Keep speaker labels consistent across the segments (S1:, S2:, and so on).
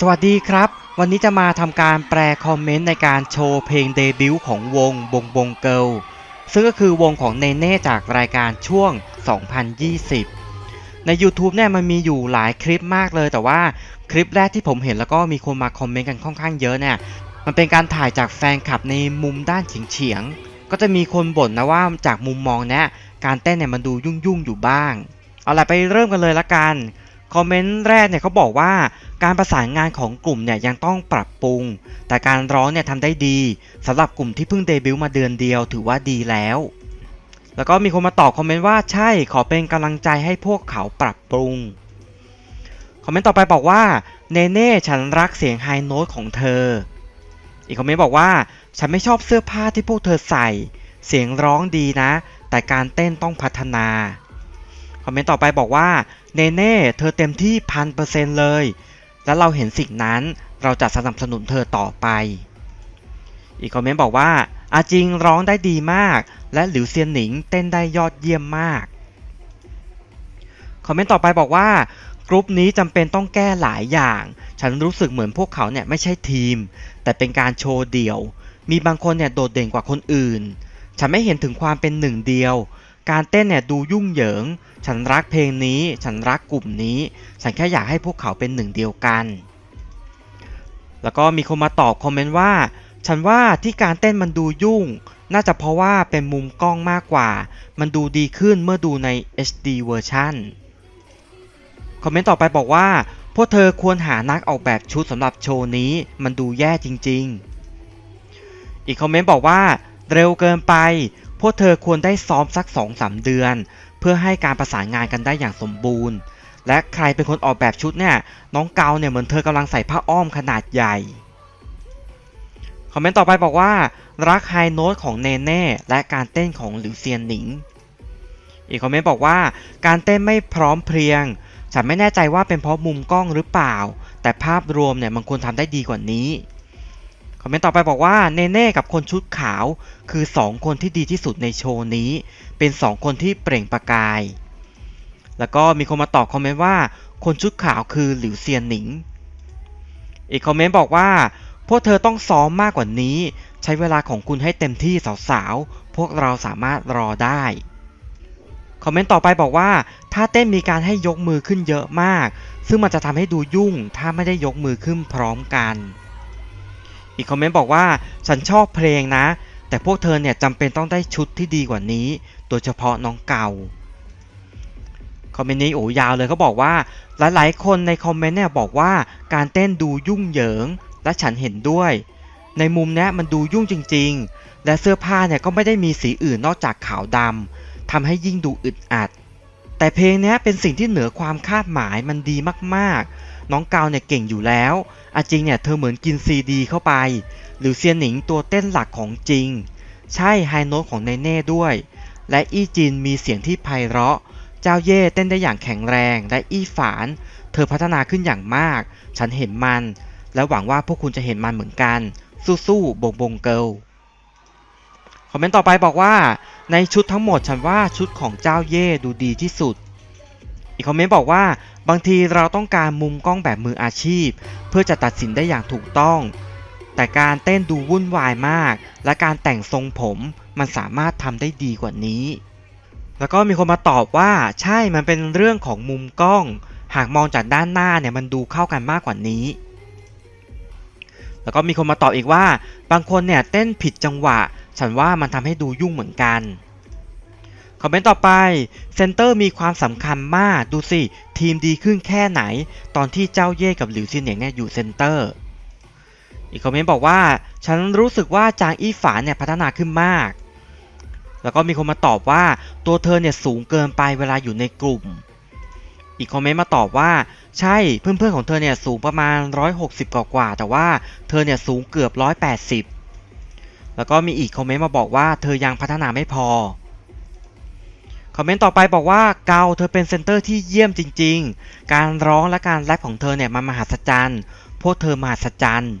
S1: สวัสดีครับ วันนี้จะมาทำการแปลคอมเมนต์ในการโชว์เพลงเดบิวต์ของวงบงบงเกิลซึ่งก็คือวงของเนเน่จากรายการช่วง 2020 ใน YouTube เนี่ยมันมีอยู่หลายคลิปมากเลย แต่ว่าคลิปแรกที่ผมเห็นแล้วก็มีคนมาคอมเมนต์กันค่อนข้างเยอะเนี่ยมันเป็นการถ่ายจากแฟนคลับในมุมด้านเฉียงๆก็จะมีคนบ่นนะว่าจากมุมมองเนี้ยการเต้นเนี่ยมันดูยุ่งๆอยู่บ้าง เอาล่ะไปเริ่มกันเลยละกัน คอมเมนต์แรกเนี่ยเขาบอกว่าการประสานงานของกลุ่มเนี่ยยังต้องปรับปรุง แต่การร้องเนี่ยทำได้ดีสำหรับกลุ่มที่เพิ่งเดบิวต์มาเดือนเดียวถือว่าดีแล้ว แล้วก็มีคนมาตอบคอมเมนต์ว่าใช่ขอเป็นกำลังใจให้พวกเขาปรับปรุงคอมเมนต์ต่อไปบอกว่าเนเน่ฉันรักเสียงไฮโน้ตของเธอ อีกคอมเมนต์บอกว่าฉันไม่ชอบเสื้อผ้าที่พวกเธอใส่ เสียงร้องดีนะ แต่การเต้นต้องพัฒนาคอมเมนต์ต่อไปบอกว่า เนเน่เธอเต็มที่พันเปอร์เซ็นต์เลย และเราเห็นสิ่งนั้นเราจะสนับสนุนเธอต่อไป อีกคอมเมนต์บอกว่าอาจิงร้องได้ดีมาก และหลิวเซียนหนิงเต้นได้ยอดเยี่ยมมาก คอมเมนต์ต่อไปบอกว่ากรุ๊ปนี้จำเป็นต้องแก้หลายอย่าง ฉันรู้สึกเหมือนพวกเขาเนี่ยไม่ใช่ทีม แต่เป็นการโชว์เดี่ยว มีบางคนเนี่ยโดดเด่นกว่าคนอื่น ฉันไม่เห็นถึงความเป็นหนึ่งเดียว การเต้นเนี่ยดูยุ่งเหยิง ฉันรักเพลงนี้ ฉันรักกลุ่มนี้ ฉันแค่อยากให้พวกเขาเป็นหนึ่งเดียวกัน แล้วก็มีคนมาตอบคอมเมนต์ว่า ฉันว่าที่การเต้นมันดูยุ่ง น่าจะเพราะว่าเป็นมุมกล้องมากกว่า มันดูดีขึ้นเมื่อดูใน HD เวอร์ชันคอมเมนต์ต่อไปบอกว่า พวกเธอควรหานักออกแบบชุดสำหรับโชว์นี้ มันดูแย่จริง ๆ อีกคอมเมนต์บอกว่าเร็วเกินไป พวกเธอควรได้ซ้อมสัก2-3เดือน เพื่อให้การประสานงานกันได้อย่างสมบูรณ์ และใครเป็นคนออกแบบชุดเนี่ย น้องเกาเนี่ยเหมือนเธอกำลังใส่ผ้าอ้อมขนาดใหญ่ คอมเมนต์ต่อไปบอกว่า รักไฮโน้ตของเนเน่และการเต้นของหลิวเซียนหนิง อีกคอมเมนต์บอกว่าการเต้นไม่พร้อมเพรียง ฉันไม่แน่ใจว่าเป็นเพราะมุมกล้องหรือเปล่า แต่ภาพรวมเนี่ยมันควรทำได้ดีกว่านี้ คอมเมนต์ต่อไปบอกว่าเนเน่กับคนชุดขาว คือ 2 คนที่ดีที่สุดในโชว์นี้ เป็น 2 คนที่เปล่งประกาย แล้วก็มีคนมาตอบคอมเมนต์ว่า คนชุดขาวคือหลิวเซียนหนิง อีกคอมเมนต์บอกว่า พวกเธอต้องซ้อมมากกว่านี้ ใช้เวลาของคุณให้เต็มที่สาวๆ พวกเราสามารถรอได้ คอมเมนต์ต่อไปบอกว่า ถ้าเต้นมีการให้ยกมือขึ้นเยอะมาก ซึ่งมันจะทำให้ดูยุ่งถ้าไม่ได้ยกมือขึ้นพร้อมกัน อีกคอมเมนต์บอกว่าฉันชอบเพลงนะ แต่พวกเธอเนี่ยจำเป็นต้องได้ชุดที่ดีกว่านี้ โดยเฉพาะน้องเก่าคอมเมนต์นี้โอ้ยาวเลยเขาบอกว่าหลายๆ คนในคอมเมนต์เนี่ยบอกว่าการเต้นดูยุ่งเหยิง และฉันเห็นด้วย ในมุมนี้มันดูยุ่งจริง ๆ และเสื้อผ้าเนี่ยก็ไม่ได้มีสีอื่นนอกจากขาวดำทำให้ยิ่งดูอึดอัด แต่เพลงนี้เป็นสิ่งที่เหนือความคาดหมายมันดีมากๆ น้องกาวเนี่ยเก่งอยู่แล้วอาจริงเนี่ยเธอเหมือนกินซีดีเข้าไป หรือเซียนหนิงตัวเต้นหลักของจริง ใช่ไฮโน้ตของเนเน่ด้วย และอี้จินมีเสียงที่ไพเราะ เจ้าเย่เต้นได้อย่างแข็งแรง และอี้ฝาน เธอพัฒนาขึ้นอย่างมาก ฉันเห็นมัน และหวังว่าพวกคุณจะเห็นมันเหมือนกัน สู้ๆบงบงเกิลคอมเมนต์ต่อไปบอกว่า ในชุดทั้งหมดฉันว่าชุดของเจ้าเย่ดูดีที่สุด อีกคอมเมนต์บอกว่า บางทีเราต้องการมุมกล้องแบบมืออาชีพ เพื่อจะตัดสินได้อย่างถูกต้อง แต่การเต้นดูวุ่นวายมาก และการแต่งทรงผมมันสามารถทำได้ดีกว่านี้ แล้วก็มีคนมาตอบว่า ใช่มันเป็นเรื่องของมุมกล้อง หากมองจากด้านหน้าเนี่ยมันดูเข้ากันมากกว่านี้ แล้วก็มีคนมาตอบอีกว่า บางคนเนี่ยเต้นผิดจังหวะ ฉันว่ามันทำให้ดูยุ่งเหมือนกัน คอมเมนต์ต่อไปเซนเตอร์มีความสำคัญมากดูสิ ทีมดีขึ้นแค่ไหน ตอนที่เจ้าเย่กับหลิวซินเหนียงเนี่ยอยู่เซนเตอร์อีกคอมเมนต์บอกว่า ฉันรู้สึกว่าจางอี้ฝานเนี่ยพัฒนาขึ้นมาก แล้วก็มีคนมาตอบว่าตัวเธอเนี่ยสูงเกินไปเวลาอยู่ในกลุ่ม อีกคอมเมนต์มาตอบว่าใช่เพื่อนๆของเธอเนี่ยสูงประมาณ 160 กว่ากว่าๆแต่ว่าเธอเนี่ยสูงเกือบ 180 แล้วก็มีอีกคอมเมนต์มาบอกว่าเธอยังพัฒนาไม่พอ คอมเมนต์ต่อไปบอกว่าเกาเธอเป็นเซนเตอร์ที่เยี่ยมจริง ๆ การร้องและการแรปของเธอเนี่ยมันมหัศจรรย์พวกเธอมหัศจรรย์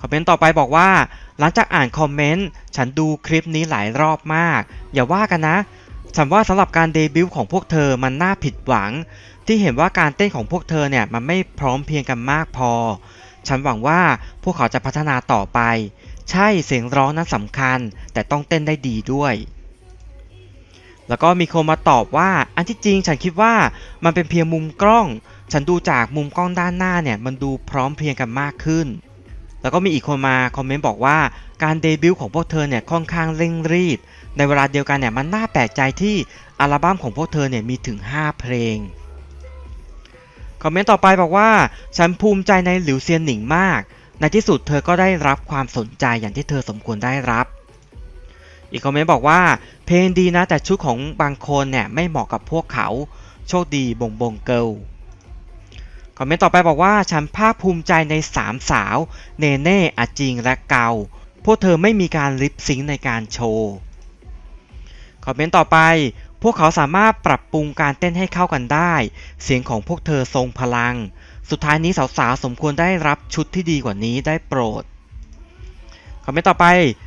S1: คอมเมนต์ต่อไปบอกว่า หลังจากอ่านคอมเมนต์ฉันดูคลิปนี้หลายรอบมาก อย่าว่ากันนะฉันว่าสำหรับการเดบิวต์ของพวกเธอมันน่าผิดหวัง ที่เห็นว่าการเต้นของพวกเธอเนี่ยมันไม่พร้อมเพียงกันมากพอ ฉันหวังว่าพวกเขาจะพัฒนาต่อไป ใช่เสียงร้องนั้นสำคัญ แต่ต้องเต้นได้ดีด้วย แล้วก็มีคนมาตอบว่าอันที่จริงฉันคิดว่ามันเป็นเพียงมุมกล้อง ฉันดูจากมุมกล้องด้านหน้าเนี่ยมันดูพร้อมเพรียงกันมากขึ้น แล้วก็มีอีกคนมาคอมเมนต์บอกว่าการเดบิวต์ของพวกเธอเนี่ยค่อนข้างเร่งรีบในเวลาเดียวกันเนี่ยมันน่าแปลกใจที่อัลบั้มของพวกเธอเนี่ยมีถึง 5 เพลงคอมเมนต์ต่อไปบอกว่าฉันภูมิใจในหลิวเซียนหนิงมาก ในที่สุดเธอก็ได้รับความสนใจอย่างที่เธอสมควรได้รับ อีกคอมเมนต์บอกว่า เพลงดีนะแต่ชุดของบางคนเนี่ยไม่เหมาะกับพวกเขา โชคดีบงบงเกิลคอมเมนต์ต่อไปบอกว่าฉันภาคภูมิใจในสามสาว เนเน่อาจิงและเกา พวกเธอไม่มีการลิปซิงในการโชว์คอมเมนต์ต่อไป พวกเขาสามารถปรับปรุงการเต้นให้เข้ากันได้ เสียงของพวกเธอทรงพลัง สุดท้ายนี้สาวๆสมควรได้รับชุดที่ดีกว่านี้ได้โปรด คอมเมนต์ต่อไป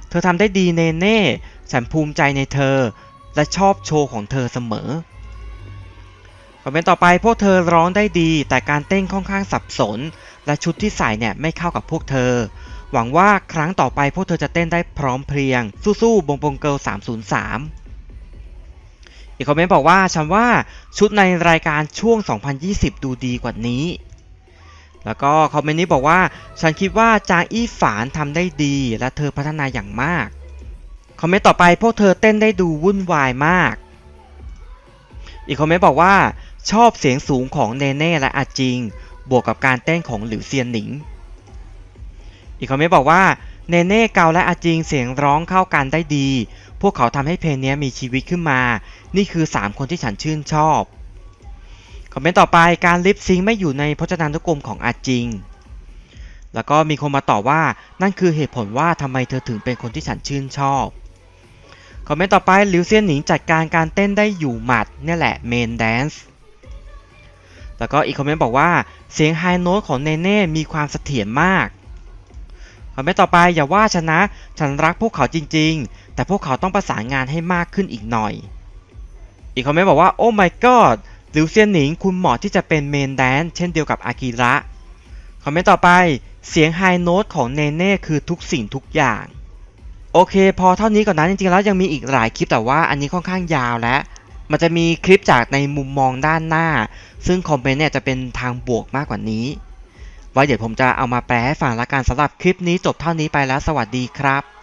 S1: เธอทำได้ดีเนเน่ ฉันภูมิใจในเธอ และชอบโชว์ของเธอเสมอ คอมเมนต์ต่อไปพวกเธอร้องได้ดี แต่การเต้นค่อนข้างสับสน และชุดที่ใส่เนี่ยไม่เข้ากับพวกเธอ หวังว่าครั้งต่อไปพวกเธอจะเต้นได้พร้อมเพรียง สู้ๆบงบงเกิล303อีกคอมเมนต์บอกว่าฉันว่าชุดในรายการช่วง 2020 ดูดีกว่านี้ แล้วก็คอมเมนต์นี้บอกว่าฉันคิดว่าจางอี้ฝานทำได้ดี และเธอพัฒนาอย่างมาก คอมเมนต์ต่อไปพวกเธอเต้นได้ดูวุ่นวายมาก อีกคอมเมนต์บอกว่า ชอบเสียงสูงของเนเน่และอาจิง บวกกับการเต้นของหลิวเซียนหนิง อีกคอมเมนต์บอกว่าเนเน่เกาและอาจิงเสียงร้องเข้ากันได้ดี พวกเขาทำให้เพลงนี้มีชีวิตขึ้นมา นี่คือ 3 คนที่ฉันชื่นชอบ คอมเมนต์ต่อไปการลิปซิงไม่อยู่ในพจนานุกรมของอาจิง แล้วก็มีคนมาตอบว่านั่นคือเหตุผลว่าทำไมเธอถึงเป็นคนที่ฉันชื่นชอบคอมเมนต์ต่อไปหลิวเซียนหนิงจัดการการเต้นได้อยู่หมัดเนี่ยแหละเมนแดนซ์แล้วก็อีกคอมเมนต์บอกว่าเสียงไฮโน้ตของเนเน่มีความเสถียรมากคอมเมนต์ต่อไปอย่าว่าฉันนะ ฉันรักพวกเขาจริง ๆ แต่พวกเขาต้องประสานงานให้มากขึ้นอีกหน่อย อีกคอมเมนต์บอกว่าโอ้ my god หลิวเซียนหนิงคุณเหมาะที่จะเป็นเมนแดนเช่นเดียวกับอากิระ คอมเมนต์ต่อไปเสียงไฮโน้ตของเนเน่คือทุกสิ่งทุกอย่าง โอเค พอเท่านี้ก่อนนะจริงๆแล้วยังมีอีกหลายคลิปแต่ว่าอันนี้ค่อนข้างยาวแล้วมันจะมีคลิปจากในมุมมองด้านหน้า ซึ่งคอมเมนต์เนี่ยจะเป็นทางบวกมากกว่านี้ ไว้เดี๋ยวผมจะเอามาแปลให้ฟังละกันสำหรับคลิปนี้จบเท่านี้ไปแล้วสวัสดีครับ